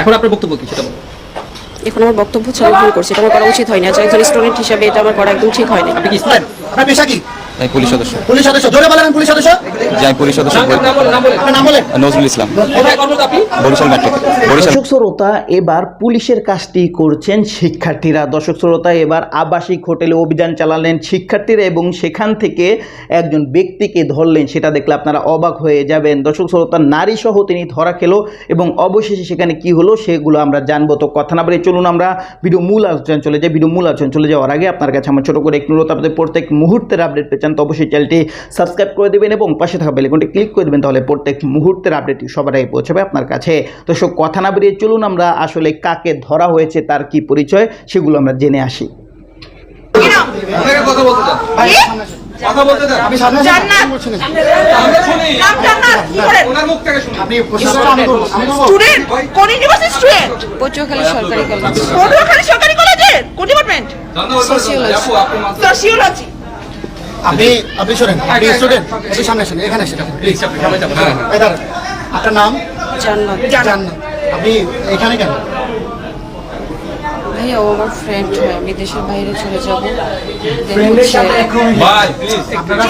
এখন আপনার বক্তব্য কি সেটা বলুন। এখন আমার বক্তব্য হচ্ছে আমি ভুল করছি এটা আমার করা উচিত হয়নি। আচ্ছা একজন স্টুডেন্ট হিসাবে এটা আমার করা একদম ঠিক হয়নি। আপনি কি স্টুডেন্ট? আপনার পেশা কি? আমি পুলিশ সদস্য। পুলিশ সদস্য জোরে বলেন পুলিশ সদস্য। আমি পুলিশ সদস্য নাম বলেন নাম বলেন। আপনার নাম বলেন। নজরুল ইসলাম। বরিশাল মেট্রো। বরিশাল দর্শক শ্রোতা এবার পুলিশের কাজটি করছেন শিক্ষার্থীরা। দর্শক শ্রোতা এবার আবাসিক হোটেলে অভিযান চালালেন শিক্ষার্থীরা এবং সেখান থেকে একজন ব্যক্তিকে ধরলেন। সেটা দেখলে আপনারা অবাক হয়ে যাবেন। দর্শক শ্রোতা নারী সহ তিনি ধরা খেলো এবং অবশেষে সেখানে কি হলো সেগুলো আমরা জানব। তো কথা না বলে চলুন আমরা ভিডিও মূল আলোচনা চলে যাই। ভিডিও মূল আলোচনা চলে যাওয়ার আগে আপনার কাছে আমার ছোটো করে একটু অনুরোধ। আপনাদের প্রত্যেক মুহূর্তের আপডেট পেয়েছেন তো অবশ্যই চ্যানেলটি সাবস্ক্রাইব করে দেবেন এবং পাশে থাকা বেলিকনটি ক্লিক করে দেবেন তাহলে প্রত্যেক মুহূর্তের আপডেটটি সবার আগে পৌঁছাবে আপনার কাছে তো সব কথা না বেরিয়ে চলুন আমরা আসলে কাকে ধরা হয়েছে তার কি পরিচয় সেগুলো আমরা জেনে আসি কথা বলতে দেন। কি? কথা বলতে দেন। আপনি সামনে জান্নাত আমি বলছি না। আমরা শুনি। জান্নাত কি করেন? ওনার মুখ থেকে শুনি। আপনি প্রশ্ন করুন, আমি করব, আমি করব। স্টুডেন্ট কোন ইউনিভার্সিটি স্টুডেন্ট পটুয়াখালী সরকারি কলেজ পটুয়াখালী সরকারি কলেজের কোন ডিপার্টমেন্ট মাঝে- সোশিওলজি আপনি আপনি শোনেন আপনি স্টুডেন্ট আপনি সামনে আসেন এখানে আসেন প্লিজ হ্যাঁ। দাঁড়ান। আপনার নাম? জান্নাত। জান্নাত। আপনি এখানে কেন? ও আমার ফ্রেন্ড হয় আমি দেশের বাইরে চলে যাব। ভাই, আপনার-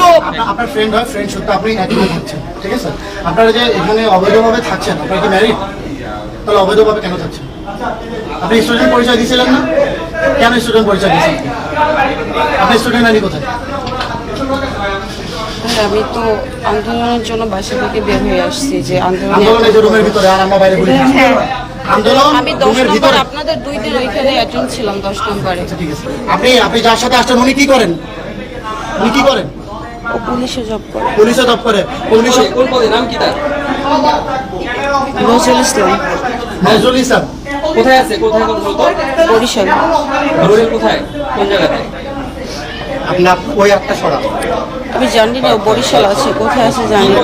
আপনার ফ্রেন্ড হয় ফ্রেন্ড সত্য আপনি ঠিক আছে? আপনারা যে এখানে অবৈধভাবে থাকছেন আপনারা কি ম্যারিড তাহলে অবৈধভাবে কেন থাকছেন? আপনি স্টুডেন্ট পরিচয় দিয়েছিলেন না? কেন স্টুডেন্ট পরিচয় দিয়েছেন আপনি স্টুডেন্ট আইডি কোথায়? আমি তো আন্দোলনের জন্য বাসা থেকে বের হয়ে আসছি যে আন্দোলনে আন্দোলনের যে রুমের ভিতরে আর আমরা বাইরে ঘুরে থাকছি। আন্দোলন আমি দশ নম্বর আপনাদের দুই দিন ওইখানে অ্যাটেন্ড ছিলাম দশ নম্বরে। আছে। আপনি আপনি যার সাথে আসছেন উনি কি করেন? উনি কি করেন? ও পুলিশে জব করে। পুলিশে জব করে। পুলিশে কোন পদে? নাম কি তার? নজরুল ইসলাম। নজরুল ইসলাম। কোথায় আছে? কোথায় কর্মরত বরিশাল। বরিশাল কোথায়? কোন জায়গাতে? আপনার ওই একটা সরা আমি জানি না বরিশাল আছে কোথায় আছে জানি না।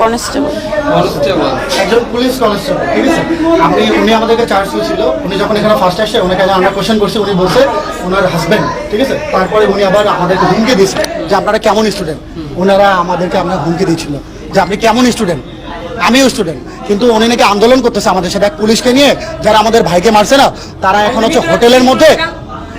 কনস্টেবল। একজন পুলিশ কনস্টেবল ঠিক আছে? আপনি উনি আমাদেরকে চার্জ উনি যখন এখানে ফার্স্ট আমরা কোশ্চেন করছি উনি বলছে ওনার ঠিক আছে? তারপরে উনি আবার আমাদেরকে হুমকি দিয়েছে যে আপনারা কেমন স্টুডেন্ট ওনারা আমাদেরকে আপনার হুমকি দিয়েছিল যে আপনি কেমন স্টুডেন্ট আমিও স্টুডেন্ট কিন্তু উনি নাকি আন্দোলন করতেছে আমাদের সাথে। এক পুলিশকে নিয়ে যারা আমাদের ভাইকে মারছে না তারা এখন হচ্ছে হোটেলের মধ্যে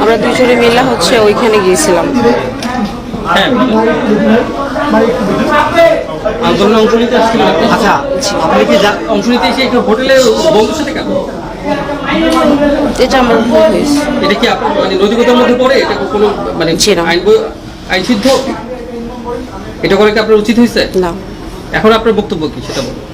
আমরা দুজনে মিলে হচ্ছে ওইখানে গিয়েছিলাম। হ্যাঁ। আন্দোলনে অংশ নিতে আসছিলেন আচ্ছা আপনি কি যা- অংশ নিতে এসে একটু হোটেলে বন্ধুর সাথে কেন? এটা আমার ভুল হয়েছে। এটা কি মানে নৈতিকতার মধ্যে পড়ে? এটা কোনো মানে আইন আইন সিদ্ধ? এটা করে কি আপনার উচিত হয়েছে? না। এখন আপনার বক্তব্য কি সেটা বলুন।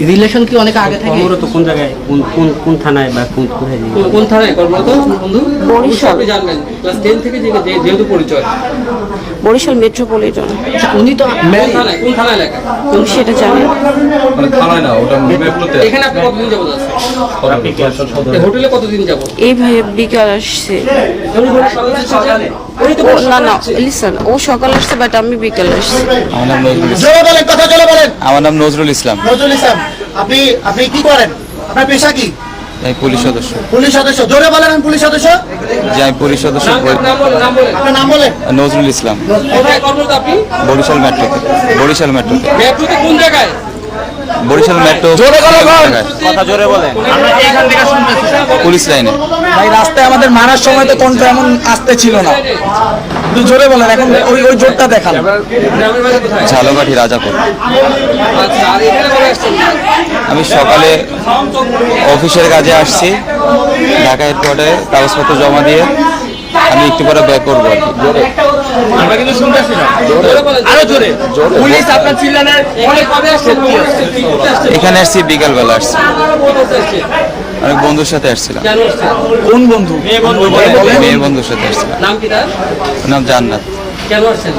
রিলেশন কি অনেক আগে থেকে? কর্মরত কোন জায়গায়? কোন কোন কোন থানায় বা কোন কোথায় কোন- কোন থানায় কর্মরত? বন্ধু? বরিশাল। আপনি জানবেন। ক্লাস টেন থেকে যেহেতু পরিচয়। বরিশাল মেট্রোপলিটন। উনি তো কোন থানা সেটা জানি মানে থানায় না, ওটা মেট্রোতে। এখানে কতদিন যাবত আছেন? এই হোটেলে কতদিন যাবত? এই ভাই বিকাল আসছে। উনি তো ও না না লিসন ও সকাল আসছে বাট আমি বিকাল আসছি। আমার নাম নজরুল ইসলাম। বলেন কথা চলে বলেন। আমার নাম নজরুল ইসলাম। নজরুল ইসলাম আপনি আপনি কি করেন? আপনার পেশা কি? আমি পুলিশ সদস্য। পুলিশ সদস্য জোরে বলেন আমি পুলিশ সদস্য। আমি পুলিশ সদস্য আপনার নাম বলেন। নজরুল ইসলাম। বরিশাল মেট্রো বরিশাল মেট্রো মেট্রোতে কোন জায়গায়? বরিশাল মেট্রো কথা জোরে বলেন। পুলিশ লাইনে। ভাই রাস্তায় আমাদের মারার সময় তো কণ্ঠ এমন আসতে ছিল না। একটু জোরে বলেন এখন ওই ওই জোরটা দেখান। ঝালকাঠি রাজাপুর। আমি সকালে অফিসের কাজে আসছি ঢাকা এয়ারপোর্টে কাগজপত্র জমা দিয়ে আমি একটু পরে ব্যাক করব আর কি। আমরা কিন্তু শুনতেছি না। আরও জোরে। পুলিশ আপনার চিল্লানের অনেক কবে আসছেন কি আসছেন কি করতে আসছেন এখানে আসছি বিকালবেলা আসছি। অনেক বন্ধুর সাথে আসছিলাম। কোন বন্ধু? বন্ধু। মেয়ের বন্ধুর সাথে আসছিলাম। নাম কি তার? নাম জান্নাত। কেন আসছেন?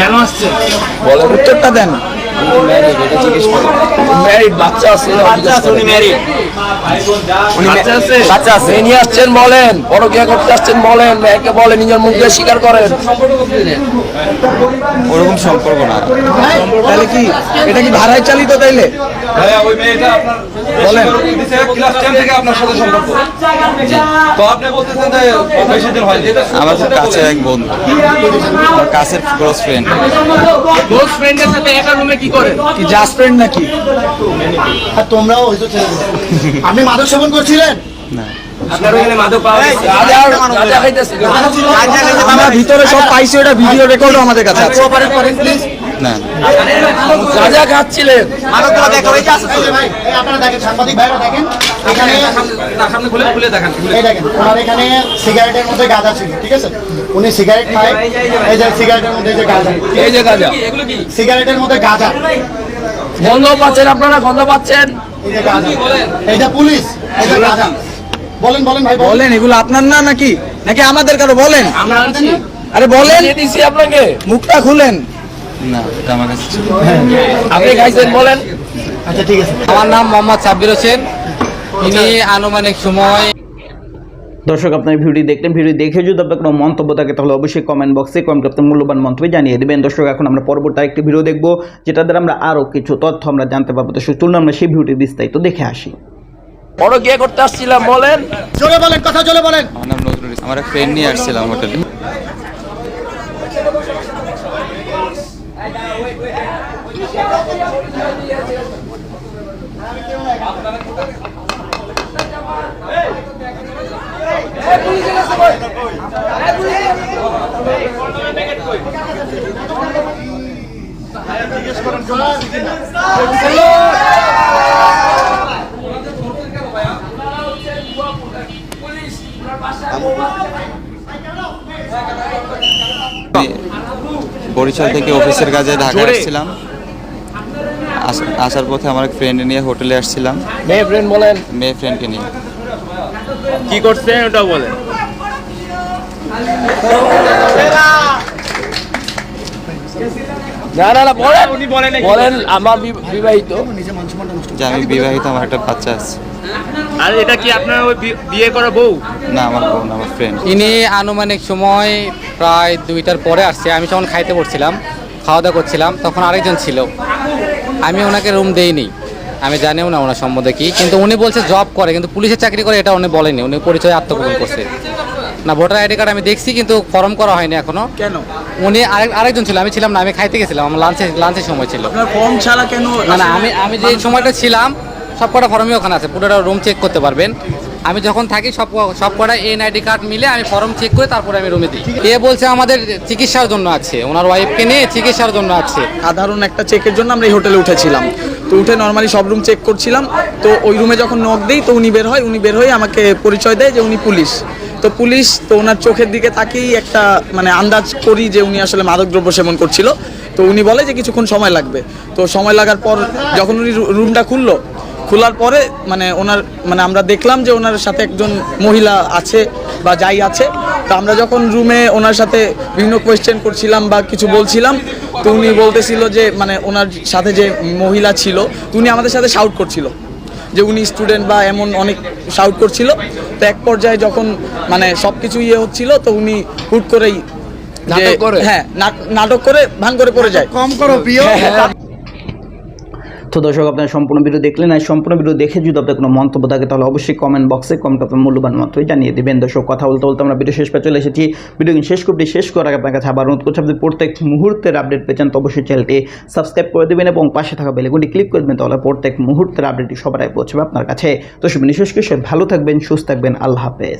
কেন আসছেন উত্তরটা দেন। ম্যারিড বাচ্চা আছে বাচ্চা আছে উনি ম্যারিড বাচ্চা আছে? বাচ্চা আছে। নিয়ে আসছেন বলেন পরকিয়া করতে আসছেন বলেন মেয়েকে বলেন নিজের মুখ দিয়ে স্বীকার করেন। ওরকম সম্পর্ক না। তাহলে কি এটা কি ভাড়ায় চালিত তাইলে? ভাইয়া ওই মেয়েটা আপনার বলেন। দিছে ক্লাস 10 থেকে আপনার সাথে সম্পর্ক। তো আপনি বলতেছেন যে বেশি দিন হয়নি। আমার খুব কাছের এক বন্ধু। কাছের ক্লোজ ফ্রেন্ড ক্লোজ ফ্রেন্ডের সাথে একা রুমে কি করেন কি জাস্ট ফ্রেন্ড নাকি? আর তোমরাও হয়তো ছেড়ে আপনি মাদক সেবন করছিলেন? না। আপনার ওখানে মাদক পাওয়া গেছে। গাঁজা গাঁজা খাইতেছিল আমরা ভিতরে সব পাইছি ওটা ভিডিও রেকর্ডও আমাদের কাছে আছে। কোঅপারেট করেন প্লিজ না। গাঁজা খাচ্ছিলেন। এই যে ভাই এই আপনারা দেখেন সাংবাদিক ভাইরা দেখেন। এখানে না সামনে খুলে খুলে দেখেন খুলে এই দেখেন ওনার এখানে সিগারেটের মধ্যে গাঁজা ছিল ঠিক আছে? উনি সিগারেট খায়। এই যে সিগারেটের মধ্যে যে গাঁজা। এই যে গাঁজা। সিগারেটের মধ্যে গাঁজা। গন্ধ পাচ্ছেন আপনারা? গন্ধ পাচ্ছেন? এই যে গাঁজা। এই যে পুলিশ এই যে গাঁজা। বলেন বলেন ভাই বলেন। এগুলো আপনার না নাকি? নাকি আমাদের কারও? বলেন। আরে বলেন। দিছি আপনাকে। মুখটা খুলেন। না এটা আমার কাছে আপনি খাইছেন বলেন। আচ্ছা ঠিক আছে। আমার নাম মোহাম্মদ সাব্বির হোসেন। ইনি আনুমানিক সময় দর্শক আপনার ভিডিও দেখলেন। ভিডিও দেখে যদি আপনার কোনো মন্তব্য থাকে তাহলে অবশ্যই কমেন্ট বক্সে কমেন্ট করতে মূল্যবান মন্তব্য জানিয়ে দেবেন। দর্শক এখন আমরা পরবর্তী একটি ভিডিও দেখব যেটা দ্বারা আমরা আরও কিছু তথ্য আমরা জানতে পারব। দর্শক চলুন আমরা সেই ভিডিওটি বিস্তারিত দেখে আসি। বড় গিয়ে করতে আসছিলাম বলেন। জোরে বলেন কথা জোরে বলেন। আমার এক ফ্রেন্ড নিয়ে আসছিলাম হোটেলে। বরিশাল থেকে অফিসের কাজে ঢাকা আসছিলাম। আস- আসার পথে আমার এক ফ্রেন্ড নিয়ে হোটেলে আসছিলাম। মেয়ে ফ্রেন্ড বলেন। মেয়ে ফ্রেন্ডকে নিয়ে। কি করছেন ওটা বলেন। না না না বলেন। উনি বলেন বলেন আমার বিবাহিত। যে আমি বিবাহিত আমার একটা বাচ্চা আছে। আর এটা কি আপনার ওই বিয়ে করা বউ? না আমার বোন আমার ফ্রেন্ড ইনি আনুমানিক সময় প্রায় দুইটার পরে আসছে। আমি যখন খাইতে পড়ছিলাম খাওয়া দাওয়া করছিলাম তখন আরেকজন ছিল। আমি ওনাকে রুম দেইনি। আমি জানিও না ওনার সম্বন্ধে কি কিন্তু উনি বলছে জব করে কিন্তু পুলিশের চাকরি করে এটা উনি বলেনি উনি পরিচয় আত্মগোপন করছে। না ভোটার আইডি কার্ড আমি দেখছি কিন্তু ফর্ম করা হয়নি এখনও। কেন? উনি আরেক আরেকজন ছিল আমি ছিলাম না আমি খাইতে গেছিলাম আমার লাঞ্চে লাঞ্চের সময় ছিল। ফর্ম ছাড়া কেন না না আমি আমি যে সময়টা ছিলাম সব কটা ফর্মই ওখানে আছে পুরোটা রুম চেক করতে পারবেন। আমি যখন থাকি, সব সব কটা এন আইডি কার্ড মিলে আমি ফর্ম চেক করে তারপরে আমি রুমে দিই। এ বলছে আমাদের চিকিৎসার জন্য আছে? ওনার ওয়াইফকে নিয়ে চিকিৎসার জন্য আছে। সাধারণ একটা চেকের জন্য আমরা এই হোটেলে উঠেছিলাম। তো উঠে নর্মালি সব রুম চেক করছিলাম। তো ওই রুমে যখন নক দিই, তো উনি বের হয়, উনি বের হয়ে আমাকে পরিচয় দেয় যে উনি পুলিশ। তো পুলিশ, তো ওনার চোখের দিকে তাকেই একটা মানে আন্দাজ করি যে উনি আসলে মাদকদ্রব্য সেবন করছিল। তো উনি বলে যে কিছুক্ষণ সময় লাগবে। তো সময় লাগার পর যখন উনি রুমটা খুললো খোলার পরে মানে ওনার মানে আমরা দেখলাম যে ওনার সাথে একজন মহিলা আছে বা যাই আছে। তো আমরা যখন রুমে ওনার সাথে বিভিন্ন কোয়েশ্চেন করছিলাম বা কিছু বলছিলাম তো উনি বলতেছিল যে মানে ওনার সাথে যে মহিলা ছিল তো উনি আমাদের সাথে শাউট করছিল। যে উনি স্টুডেন্ট বা এমন অনেক শাউট করছিল। তো এক পর্যায়ে যখন মানে সব কিছু ইয়ে হচ্ছিল তো উনি হুট করেই যে- হ্যাঁ নাটক করে ভাঙ করে পড়ে যায়। কম করো প্রিয়। তো দর্শক, আপনারা সম্পূর্ণ ভিডিও দেখলেন। আর সম্পূর্ণ ভিডিও দেখে যদি আপনার কোনো মন্তব্য থাকে, তাহলে অবশ্যই কমেন্ট বক্সে কমেন্ট আপনার মূল্যবান মতই জানিয়ে দেবেন। দর্শক, কথা বলতে বলতে আমরা ভিডিও শেষ পে চলে এসেছি। ভিডিও শেষ করতে শেষ করার আপনার কাছে আবার অনুরোধ করছি, আপনি প্রত্যেক মুহূর্তের আপডেট পেয়েছেন তো অবশ্যই চ্যানেলটি সাবস্ক্রাইব করে দেবেন এবং পাশে থাকা বেলেগুলি ক্লিক করে দেবেন, তাহলে প্রত্যেক মুহূর্তের আপডেটটি আগে পৌঁছবে আপনার কাছে। তো শুভ নিঃশ্বাস ভালো থাকবেন, সুস্থ থাকবেন। আল্লাহ হাফেজ।